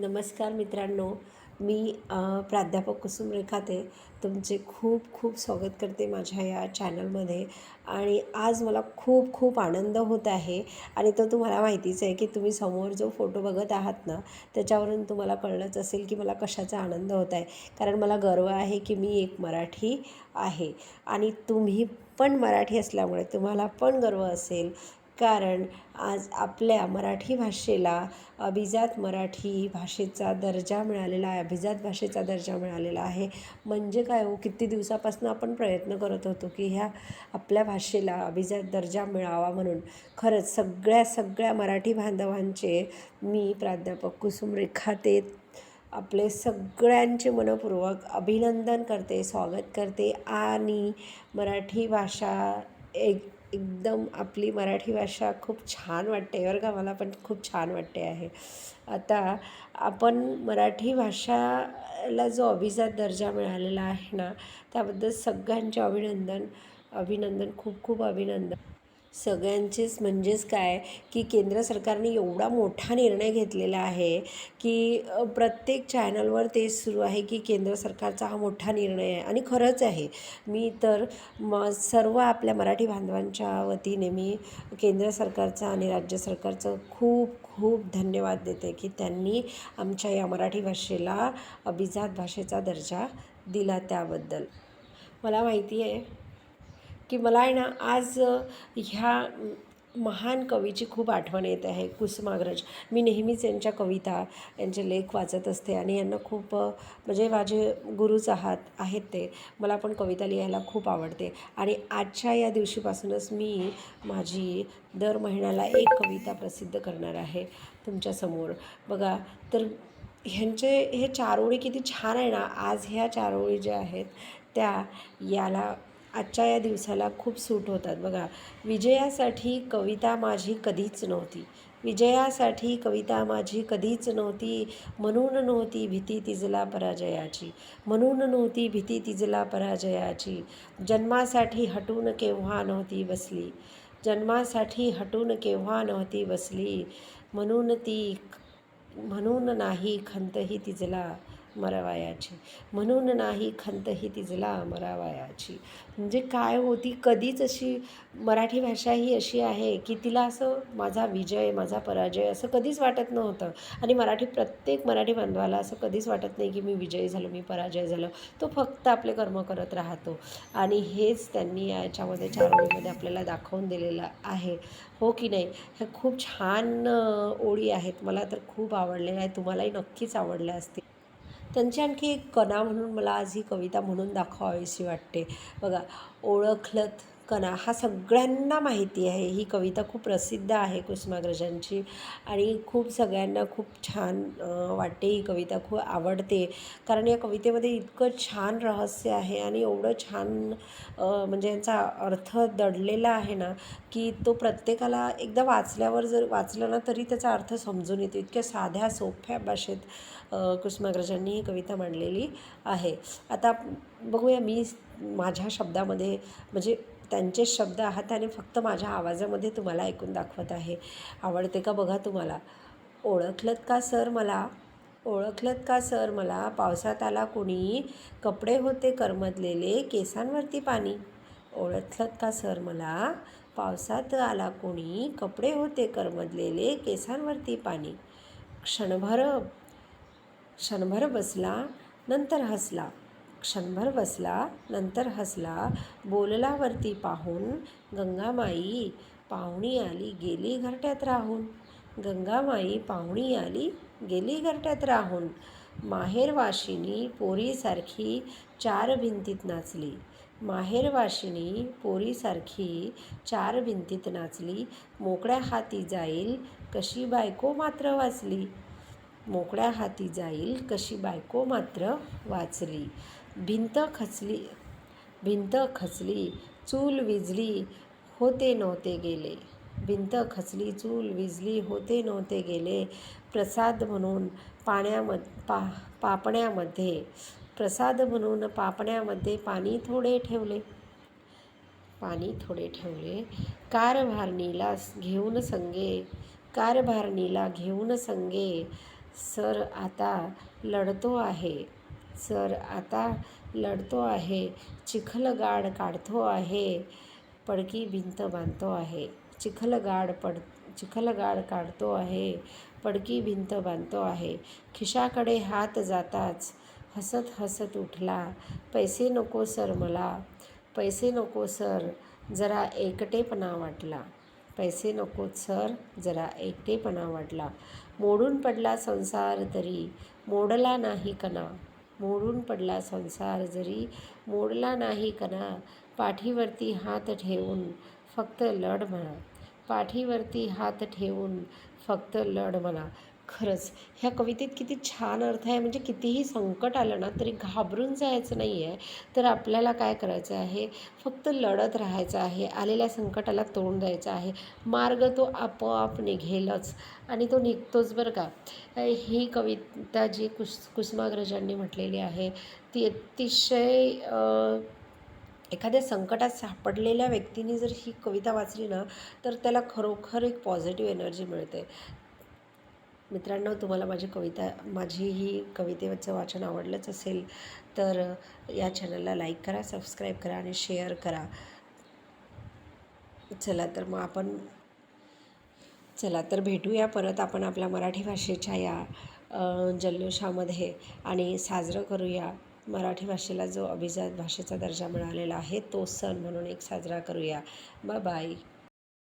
नमस्कार मित्रांनो मी प्राध्यापक कुसुम रेखाते तुमचे खूप खूप स्वागत करते माझ्या या चॅनलमध्ये. आणि आज मला खूप खूप आनंद होत आहे आणि तो तुम्हाला माहितीच आहे की तुम्ही समोर जो फोटो बघत आहात ना त्याच्यावरून तुम्हाला कळलंच असेल की मला कशाचा आनंद होत आहे. कारण मला गर्व आहे की मी एक मराठी आहे. आणि तुम्ही पण मराठी असल्यामुळे तुम्हाला पण गर्व असेल कारण आज आपल्या मराठी भाषेला अभिजात मराठी भाषेचा दर्जा मिळालेला आहे अभिजात भाषेचा दर्जा मिळालेला आहे. म्हणजे काय हो? किती दिवसापासून आपण प्रयत्न करत होतो की ह्या आपल्या भाषेला अभिजात दर्जा मिळावा म्हणून. खरंच सगळ्या सगळ्या मराठी बांधवांचे मी प्राध्यापक कुसुम रेखाते आपले सगळ्यांचे मनपूर्वक अभिनंदन करते स्वागत करते. आणि मराठी भाषा एक एकदम आपली मराठी भाषा खूप छान वाटते. बरं का? मला पण खूप छान वाटते आहे. आता आपण मराठी भाषाला जो अभिजात दर्जा मिळालेला आहे ना त्याबद्दल सगळ्यांचे अभिनंदन अभिनंदन खूप खूप अभिनंदन. सगळ्यांचेच म्हणजेच काय? की केंद्र सरकारने एवढा मोठा निर्णय घेतलेला आहे की प्रत्येक चॅनलवर तेच सुरू आहे की केंद्र सरकारचा हा मोठा निर्णय आहे. आणि खरंच आहे. मी तर म सर्व आपल्या मराठी बांधवांच्या वतीने मी केंद्र सरकारचं आणि राज्य सरकारचं खूप खूप धन्यवाद देते की त्यांनी आमच्या या मराठी भाषेला अभिजात भाषेचा दर्जा दिला त्याबद्दल. मला माहिती आहे की मला आहे ना आज ह्या महान कवीची खूप आठवण येत आहे कुसुमाग्रज. मी नेहमीच यांच्या कविता यांचे लेख वाचत असते आणि यांना खूप म्हणजे माझे गुरुच आहात आहेत ते. मला पण कविता लिहायला खूप आवडते. आणि आजच्या या दिवशीपासूनच मी माझी दर महिन्याला एक कविता प्रसिद्ध करणार आहे तुमच्यासमोर बघा तर ह्यांचे हे चारोळी किती छान आहे ना आज ह्या चारोळी ज्या आहेत त्या याला आजच्या या दिवसाला खूप सूट होतात. बघा विजयासाठी कविता माझी कधीच नव्हती. विजयासाठी कविता माझी कधीच नव्हती. म्हणून नव्हती भीती तिजला पराजयाची. म्हणून नव्हती भीती तिजला पराजयाची. जन्मासाठी हटून केव्हा नव्हती बसली? जन्मासाठी हटून केव्हा नव्हती बसली? म्हणून ती म्हणून नाही खंतही तिजला. मरावायाची. म्हणून नाही खंत ही तिजला मरावायाची. म्हणजे काय होती कधीच अशी मराठी भाषा ही अशी आहे की तिला असं माझा विजय माझा पराजय असं कधीच वाटत नव्हतं. आणि मराठी प्रत्येक मराठी बांधवाला असं कधीच वाटत नाही की मी विजयी झालो मी पराजय झालो. तो फक्त आपले कर्म करत राहतो. आणि हेच त्यांनी याच्यामध्ये चार ओळीमध्ये आपल्याला दाखवून दिलेलं आहे. हो की नाही? ह्या खूप छान ओळी आहेत. मला तर खूप आवडलेल्या आहेत. तुम्हालाही नक्कीच आवडल्या असतील. त्यांची आणखी एक कणा म्हणून मला आज ही कविता म्हणून दाखवावीशी वाटते. बघा ओळखलत कणा हा सगळ्यांना माहिती आहे. ही कविता खूप प्रसिद्ध आहे कुसुमाग्रजांची आणि खूप सगळ्यांना खूप छान वाटते ही कविता खूप आवडते. कारण या कवितेमध्ये इतकं छान रहस्य आहे आणि एवढं छान म्हणजे यांचा अर्थ दडलेला आहे ना की तो प्रत्येकाला एकदा वाचल्यावर जर वाचलं ना तरी त्याचा अर्थ समजून येतो. इतक्या साध्या सोप्या भाषेत कुसुमाग्रजांनी ही कविता मांडलेली आहे. आता बघूया मी माझ्या शब्दामध्ये म्हणजे त्यांचे शब्द आहात आणि फक्त माझ्या आवाजामध्ये तुम्हाला ऐकून दाखवत आहे. आवडते का बघा तुम्हाला? ओळखलत का सर मला? ओळखलत का सर मला? पावसात आला कोणी? कपडे होते करमदलेले केसांवरती पाणी. ओळखलत का सर मला? पावसात आला कोणी? कपडे होते करमदलेले केसांवरती पाणी. क्षणभर क्षणभर बसला नंतर हसला. क्षणभर बसला नंतर हसला बोललावरती पाहून गंगामाई पाहुणी आली गेली घरट्यात राहून. गंगामाई पाहुणी आली गेली घरट्यात राहून. माहेरवाशिनी पोरीसारखी चार भिंतीत नाचली. माहेरवाशिनी पोरीसारखी चार भिंतीत नाचली. मोकळ्या हाती जाईल कशी बायको मात्र वाचली. मोकळ्या हाती जाईल कशी बायको मात्र वाचली. भिंत खचली भिंत खचली चूल विजली होते नव्हते गेले. भिंत खचली चूल विजली होते नव्हते गेले. प्रसाद म्हणून पाण्यामध पा पापण्यामध्ये प्रसाद म्हणून पापण्यामध्ये पाणी थोडे ठेवले. पाणी थोडे ठेवले. कारभारणीला घेऊन संगे कारभारणीला घेऊन संगे सर आता लढतो आहे. सर आता लढतो आहे चिखलगाड काढतो आहे पडकी भिंत बांधतो आहे चिखलगाड पड चिखलगाड काढतो आहे पडकी भिंत बांधतो आहे खिशाकडे हात जाताच हसत हसत उठला पैसे नको सर मला पैसे नको सर जरा एकटेपणा वाटला पैसे नकोत सर जरा एकटेपणा वाटला मोडून पडला संसार तरी मोडला नाही कणा मोडून पडला संसार जरी मोडला नाही कणा पाठीवरती हात ठेवून फक्त लढ म्हणा. पाठीवरती हात ठेवून फक्त लढ म्हणा. खरंच ह्या कवितेत किती छान अर्थ आहे. म्हणजे कितीही संकट आलं ना तरी घाबरून जायचं नाही आहे तर आपल्याला काय करायचं आहे? फक्त लढत राहायचं आहे. आलेल्या संकटाला तोंड द्यायचं आहे. मार्ग तो आपोआप निघेलच आणि तो निघतोच बरं का. ही कविता जी कुस कुसुमाग्रजांनी म्हटलेली आहे ती अतिशय एखाद्या संकटात सापडलेल्या व्यक्तीने जर ही कविता वाचली ना तर त्याला खरोखर एक पॉझिटिव्ह एनर्जी मिळते. मित्रांनो तुम्हाला माझी कविता माझी ही कवितेचं वाचन आवडलंच असेल तर या चॅनलला लाईक करा सबस्क्राईब करा आणि शेअर करा. चला तर मग आपण चला तर भेटूया परत आपण आपल्या मराठी भाषेच्या या जल्लोषामध्ये आणि साजरं करूया. मराठी भाषेला जो अभिजात भाषेचा दर्जा मिळालेला आहे तो सण म्हणून एक साजरा करूया. Bye bye